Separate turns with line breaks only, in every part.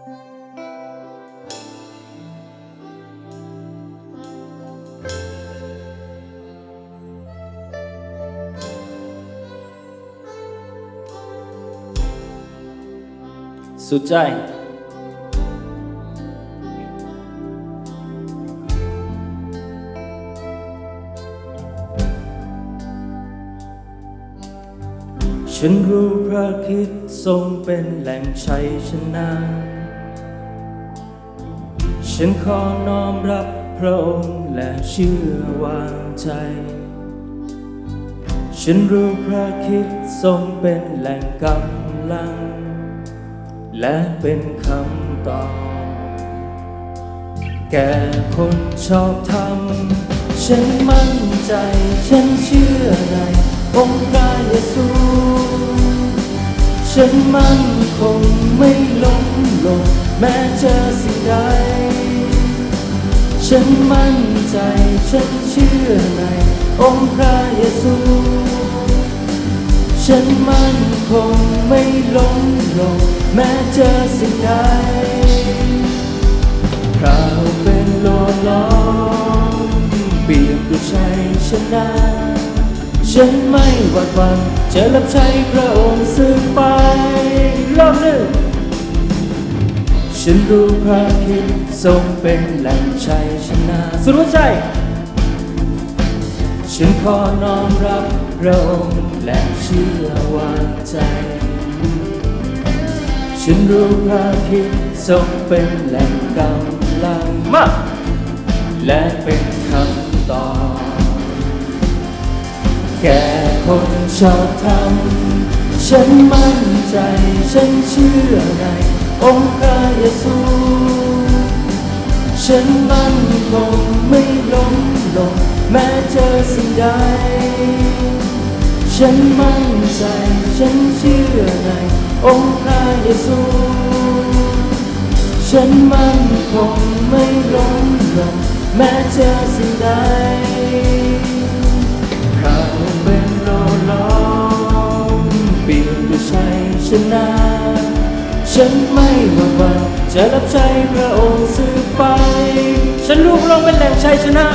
สุดใจ ฉันรู้พระคิดทรงเป็นแหล่งชัยชนะ ฉันขอน้อมรับพระองค์และเชื่อวางใจ ฉันรู้พระคิดทรงเป็นแหล่งกำลัง และเป็นคำตอบ แก่คนชอบธรรมฉันมั่นใจ ฉันเชื่อในองค์พระเยซูฉันมั่นคงไม่ล้มลงแม้เจอสิ่งใด ฉันมั่นใจ ฉันเชื่อในองค์พระเยซู ฉันมั่นคงไม่ล้มลง แม้เจอสิ่งใดเราเป็นโลล้อมเปี่ยมด้วยชัยชนะ ฉันไม่หวั่นหวั่นจะรับใช้พระองค์สืบไปรอบหนึ่ง ฉันรู้พระคิดทรงเป็นแหล่งชัยชนะสุดหัวใจ ฉันขอน้อมรับพระองค์และเชื่อวางใจ ฉันรู้พระคิดทรงเป็นแหล่งกำลังมาและเป็นคำตอบแก่คนชอบธรรมฉันมั่นใจ ฉันเชื่อในองค์ พระเยซูฉันมั่นคงไม่ล้มลงแม้เจอสิ่งใด ฉันมั่นใจฉันเชื่อในองค์พระเยซูฉันมั่นคงไม่ล้มลงแม้เจอสิ่งใดเราเป็นโลล้อมเปี่ยมด้วยชัยชนะ ฉันไม่หวั่นหวั่น จะรับใช้พระองค์สืบไป ฉันรู้พรองเป็นแหล่งชัยชนะ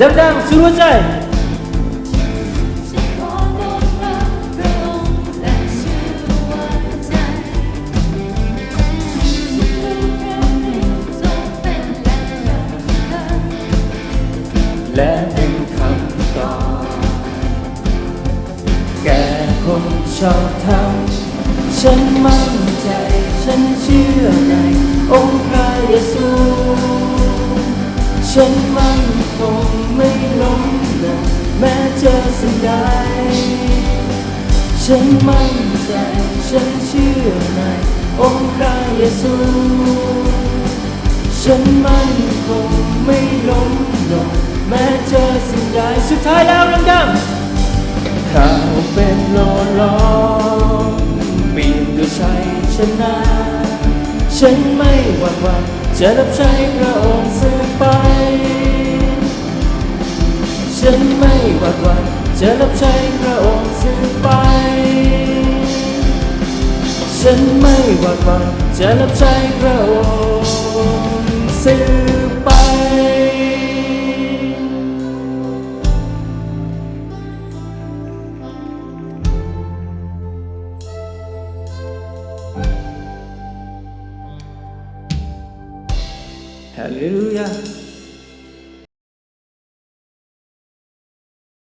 ดังๆสุดหัวใจ และ ชอบธรรมฉันมั่นใจ ฉันเชื่อในองค์พระเยซูฉันมั่นคงไม่ล้มลงแม้เจอสิ่งใด ฉันมั่นใจ ฉันเชื่อในองค์พระเยซูฉันมั่นคงไม่ล้มลงแม้เจอสิ่งใดสุดท้ายแล้วดังๆเขาเป็นโลล้อมเปลี่ยมด้วยชัยชนะ ฉันไม่หวั่นหวั่นจะรับใช้พระองค์สืบไป ฉันไม่หวั่นหวั่นจะรับใช้พระองค์สืบไป ฉันไม่หวั่นหวั่นจะรับใช้พระองค์สืบไปฮาเลลูยา